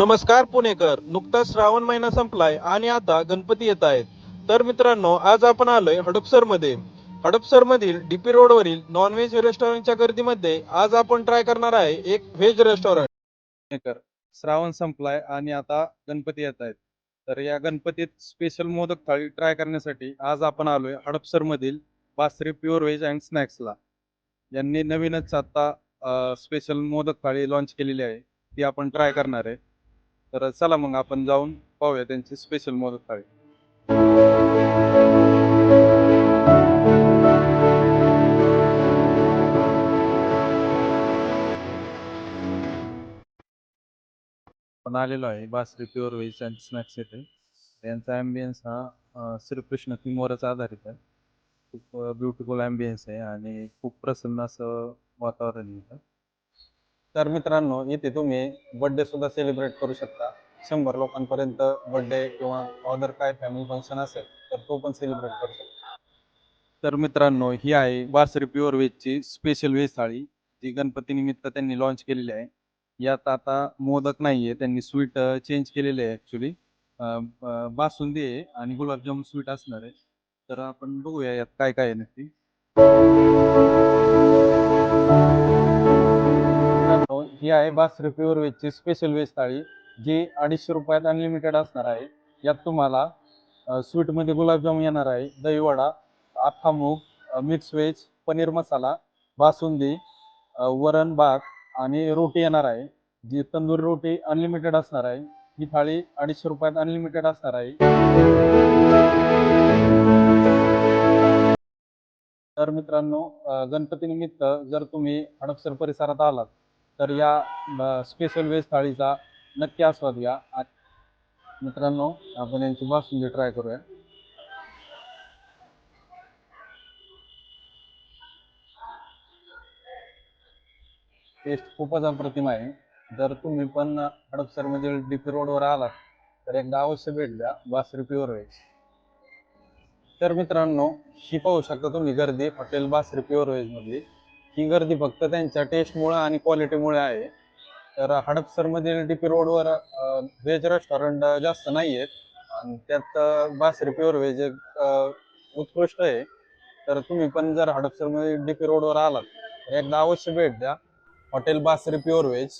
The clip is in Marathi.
नमस्कार पुणेकर. नुकताच श्रावण महिना संपलाय आणि आता गणपती येत आहेत. तर मित्रांनो आज आपण आलोय हडपसरमध्ये हडपसर मधील डीपी रोड वरील नॉनव्हेज रेस्टॉरंटच्या गर्दीमध्ये आज आपण ट्राय करणार आहे एक व्हेज रेस्टॉरंट पुणेकर श्रावण संपलाय आणि आता गणपती येत आहेत. तर या गणपतीत स्पेशल मोदक थाळी ट्राय करण्यासाठी आज आपण आलोय हडपसर मधील बासरी प्युअर व्हेज अँड स्नॅक्सला यांनी नवीनच आता स्पेशल मोदक थाळी लॉन्च केलेली आहे. ती आपण ट्राय करणार आहे. तर चला मग आपण जाऊन पाहूया त्यांची स्पेशल मदत थाळी. आपण आलेलो आहे Basari pure veg and snacks येथे. त्यांचा ॲम्बियन्स हा श्रीकृष्ण थीमवरच आधारित आहे. खूप ब्युटिफुल ॲम्बियन्स आहे आणि खूप प्रसन्न असं वातावरण येतं तर मित्रांनो इथे तुम्ही बर्थडे सुद्धा सेलिब्रेट करू शकता. शंभर लोकांपर्यंत बर्थडे किंवा अदर काय फॅमिली फंक्शन असेल तर तो पण सेलिब्रेट करू शकता. तर मित्रांनो ही आहे बासरी प्युअर व्हेजची स्पेशल व्हेज थाळी जी गणपती निमित्त त्यांनी लॉन्च केलेली आहे. यात आता मोदक नाहीये त्यांनी स्वीट चेंज केलेले आहे ॲक्च्युली बासुंदी आहे आणि गुलाबजामुन स्वीट असणार आहे. तर आपण बघूया यात काय काय आहे नक्की. ही आहे बासरी प्युअर व्हेजची स्पेशल वेज थाळी जी अडीचशे रुपयात अनलिमिटेड असणार आहे. यात तुम्हाला स्वीटमध्ये येणार आहे दहीवडा अख्खा मूग मिक्स व्हेज पनीर मसाला बासुंदी वरण भात आणि रोटी येणार आहे. जी तंदुरी रोटी अनलिमिटेड असणार आहे. ही थाळी अडीचशे रुपयात अनलिमिटेड असणार आहे. तर मित्रांनो गणपतीनिमित्त जर तुम्ही हडपसर परिसरात आलात तर या स्पेशल वेज थाळीचा नक्की आस्वाद घ्या. मित्रांनो आपण यांची बासुंदी ट्राय करूया. टेस्ट खूपच अप्रतिम आहे. जर तुम्ही पण हडपसरमधील डीपी रोडवर आलात तर एकदा अवश्य भेट द्या. बासरी प्युअर व्हेज तर मित्रांनो ही पाहू शकता तुम्ही गर्दी हॉटेल बासरी प्युअर व्हेज मधली. ही गर्दी फक्त त्यांच्या टेस्टमुळे आणि क्वालिटीमुळे आहे. तर हडपसरमधील डीपी रोडवर व्हेज रेस्टॉरंट जास्त नाही आहेत आणि त्यात बासरी प्युअर व्हेज एक उत्कृष्ट आहे. तर तुम्ही पण जर हडपसरमध्ये डी पी रोडवर आलात तर एकदा अवश्य भेट द्या. हॉटेल बासरी प्युअर व्हेज